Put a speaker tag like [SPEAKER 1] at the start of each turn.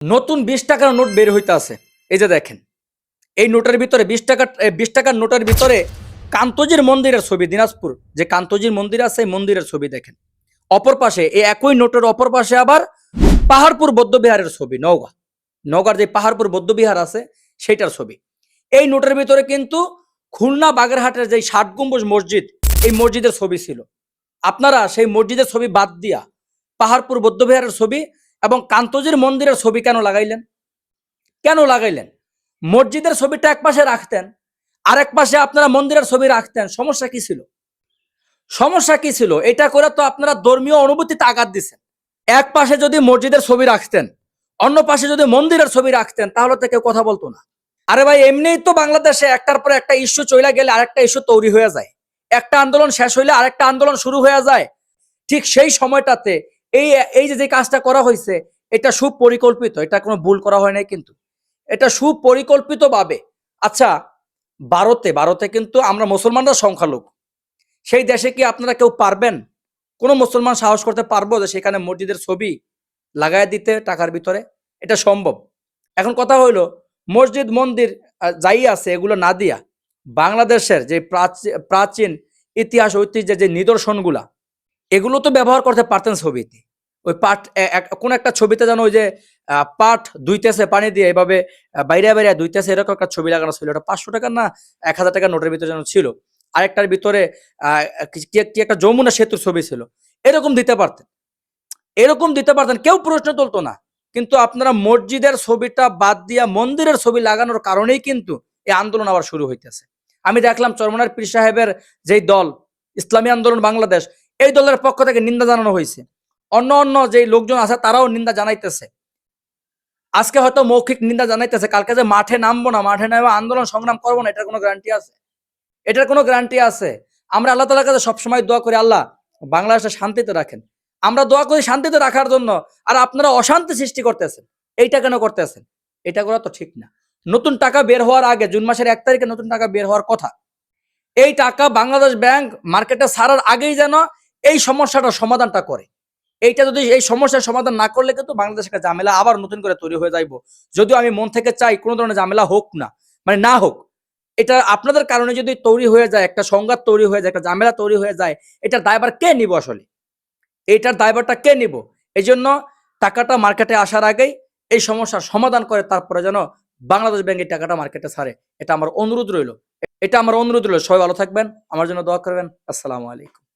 [SPEAKER 1] নতুন বিশ টাকার নোট বের হইতে আছে। এই যে দেখেন, এই নোটের ভিতরে বিশ টাকা বিশ টাকার নোটের ভিতরে কান্তজির মন্দিরের ছবি, দিনাজপুর। যে কান্তজির মন্দির আছে মন্দিরের ছবি দেখেন। অপর পাশে, এই একই নোটের অপর পাশে আবার পাহাড়পুর বৌদ্ধবিহারের ছবি, নওগাঁ। নওগাঁর যে পাহাড়পুর বৌদ্ধবিহার আছে, সেইটার ছবি। এই নোটের ভিতরে কিন্তু খুলনা বাগেরহাটের যে ষাট গম্বুজ মসজিদ, এই মসজিদের ছবি ছিল। আপনারা সেই মসজিদের ছবি বাদ দিয়া পাহাড়পুর বৌদ্ধবিহারের ছবি এবং কান্তজির মন্দিরের ছবি কেন লাগাইলেন? কেন লাগাইলেন? মসজিদের ছবিটা এক পাশে রাখতেন, আরেক পাশে আপনারা মন্দিরের ছবি রাখতেন, সমস্যা কি ছিল? সমস্যা কি ছিল? এটা করে তো আপনারা ধর্মীয় অনুভূতিতে আঘাত দিচ্ছেন এক পাশে যদি মসজিদের ছবি রাখতেন, অন্য পাশে যদি মন্দিরের ছবি রাখতেন, তাহলে তো কেউ কথা বলতো না। আরে ভাই, এমনিই তো বাংলাদেশে একটার পর একটা ইস্যু চলে গেলে আরেকটা ইস্যু তৈরি হয়ে যায়। একটা আন্দোলন শেষ হইলে আরেকটা আন্দোলন শুরু হয়ে যায়। ঠিক সেই সময়টাতে এই এই যে যে কাজটা করা হয়েছে এটা সুপরিকল্পিত, এটা কোনো ভুল করা হয় নাই কিন্তু। এটা সুপরিকল্পিত ভাবে আচ্ছা ভারতে ভারতে কিন্তু আমরা মুসলমানরা সংখ্যালঘু। সেই দেশে কি আপনারা কেউ পারবেন? কোনো মুসলমান সাহস করতে পারব যে সেখানে মসজিদের ছবি লাগাই দিতে টাকার ভিতরে? এটা সম্ভব। এখন কথা হইল, মসজিদ, মন্দির যাই আছে, এগুলো না দিয়া বাংলাদেশের যে প্রাচী- প্রাচীন ইতিহাস ঐতিহ্যের যে নিদর্শনগুলা এগুলো তো ব্যবহার করতে পারতেন ছবিতে। ওই পাট কোন একটা ছবিতে যেন ওই যে পাট দুইতেছে পানি দিয়ে এভাবে বাইরে বাইরে দুইতেছে, এরকম একটা ছবি লাগানো ছিল। ওটা পাঁচশো টাকা না এক হাজার টাকার নোটের ভিতরে যেন ছিল। আরেকটার ভিতরে কি একটা যমুনা সেতুর ছবি ছিল। এরকম দিতে পারতেন। এরকম দিতে পারতেন। কেউ প্রশ্ন তুলতো না। কিন্তু আপনারা মসজিদের ছবিটা বাদ দিয়া মন্দিরের ছবি লাগানোর কারণেই কিন্তু এই আন্দোলন আবার শুরু হইতেছে। আমি দেখলাম চরমনার পীর সাহেবের যেই দল, ইসলামী আন্দোলন বাংলাদেশ এই দলের পক্ষ থেকে নিন্দা জানানো হয়েছে। অন্য অন্য যে লোকজন আছে, তারাও নিন্দা জানাইতেছে। আজকে হয়তো মৌখিক নিন্দা জানাইতেছে, কালকে যে মাঠে নামবো না, মাঠে নামবো আন্দোলন সংগ্রাম করব না, এটার কোনো গ্যারান্টি আছে? এটার কোনো গ্যারান্টি আছে? আমরা আল্লাহ তালার কাছে সবসময় দোয়া করি, আল্লাহ বাংলাদেশে শান্তিতে রাখেন। আমরা দোয়া করি শান্তিতে রাখার জন্য, আর আপনারা অশান্তি সৃষ্টি করতেছেন। এইটা কেন করতেছেন? এটা করা তো ঠিক না। নতুন টাকা বের হওয়ার আগে, জুন মাসের এক তারিখে নতুন টাকা বের হওয়ার কথা। এই টাকা বাংলাদেশ ব্যাংক মার্কেটে ছাড়ার আগেই যেন এই সমস্যাটা সমাধানটা করে। এইটা যদি এই সমস্যার সমাধান না করলে কিন্তু বাংলাদেশের একটা ঝামেলা আবার নতুন করে তৈরি হয়ে যাইব। যদিও আমি মন থেকে চাই কোনো ধরনের ঝামেলা হোক না মানে না হোক। এটা আপনাদের কারণে যদি তৈরি হয়ে যায়, একটা সংঘাত তৈরি হয়ে যায়, একটা ঝামেলা তৈরি হয়ে যায়, এটার দায়ভার কে নিব আসলে? এইটার দায়ভারটা কে নিব? এই জন্য টাকাটা মার্কেটে আসার আগেই এই সমস্যার সমাধান করে, তারপরে যেন বাংলাদেশ ব্যাংকের টাকাটা মার্কেটে ছাড়ে। এটা আমার অনুরোধ রইল। এটা আমার অনুরোধ রইল। সবাই ভালো থাকবেন। আমার জন্য দোয়া করবেন। আসসালামু আলাইকুম।